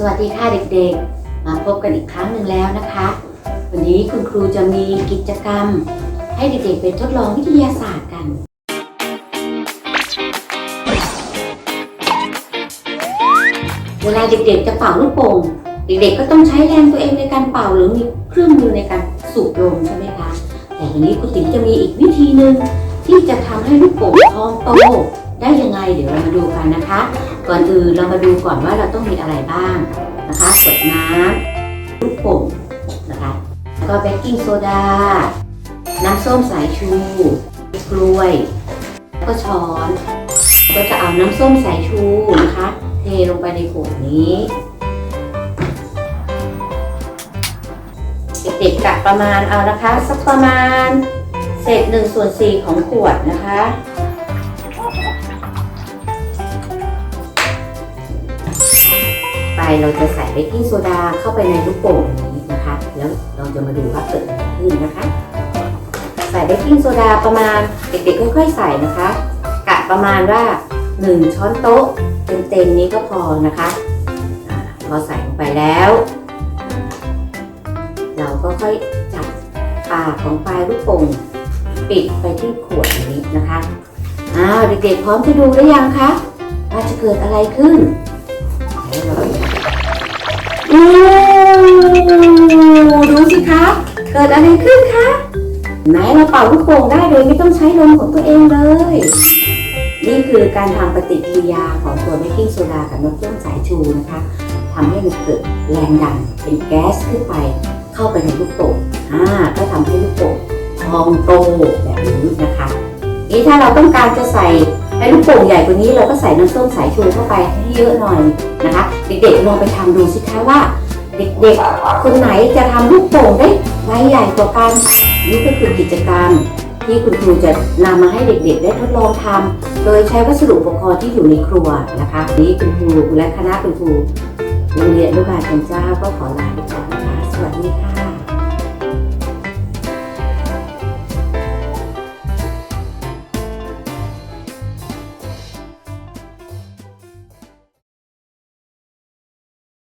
สวัสดีค่ะเด็กๆ มาพบกันอีกครั้งหนึ่งแล้วนะคะ วันนี้คุณครูจะมีกิจกรรม ให้เด็กๆไปทดลองวิทยาศาสตร์กัน เวลาเด็กๆจะเป่าลูกโป่งเด็กๆก็ต้องใช้แรงตัวเองในการเป่าหรือมีเครื่องมือในการสูบลมใช่ไหมคะ แต่วันนี้คุณติ๋มจะมีอีกวิธีหนึ่งที่จะทำให้ลูกโป่งพองโตได้ยังไง เดี๋ยวเรามาดูกันนะคะ ก่อนอื่นเรามาดูก่อนว่าเราต้องมีอะไรบ้างนะคะขวดน้ำลูกโป่งนะคะแล้วก็เบกกิ้งโซดา น้ำส้มสายชู กล้วย แล้วก็ช้อน ก็จะเอาน้ำส้มสายชูนะคะ เทลงไปในขวดนี้เด็กๆกะประมาณเอานะคะ สักประมาณเศษหนึ่งส่วนสี่ของขวดนะคะ เราจะใส่เบกกิ้งโซดาเข้าไปในลูกโป่งนี้นะคะ แล้วเราจะมาดูว่าเกิดอะไรขึ้นนะคะ ใส่เบกกิ้งโซดาประมาณเด็กๆค่อยๆใส่นะคะกะประมาณว่า 1 ช้อนโต๊ะเต็มๆนี้ก็พอนะคะอาพอใส่ลงไปแล้ว เราก็ค่อยจับปากของปลายลูกโป่งปิดไปที่ขวดนี้นะคะอ้าวเด็กๆพร้อมจะดูหรือยังคะว่าจะเกิดอะไรขึ้น อู้ดูสิคะ เกิดอะไรขึ้นคะไหนเราเป่าลูกโป่งได้โดยไม่ต้องใช้ลมของตัวเองเลย นี่คือการทำปฏิกิริยาของตัวเบกกิ้งโซดากับน้ำส้มสายชูนะคะทำให้มันเกิดแรงดันเป็นแก๊สขึ้นไป เข้าไปในลูกโป่งอ่าก็ทำให้ลูกโป่งพองโตแบบนี้นะคะนี่ถ้าเราต้องการจะใส่ ให้ลูกโป่งใหญ่กว่านี้เราก็ใส่น้ำส้มสายชูเข้าไปให้เยอะหน่อยนะคะ เด็กๆลองไปทำดูสิคะว่า เด็กๆ คนไหนจะทำลูกโป่งได้ใบใหญ่กว่ากันนี่ก็คือกิจกรรมที่คุณครูจะนำมาให้เด็กๆ ได้ทดลองทำโดยใช้วัสดุอุปกรณ์ที่อยู่ในครัวนะคะนี้คุณครูและคณะคุณครูโรงเรียนอนุบาลเจ้าก็ขอลาไปก่อนนะคะสวัสดีค่ะ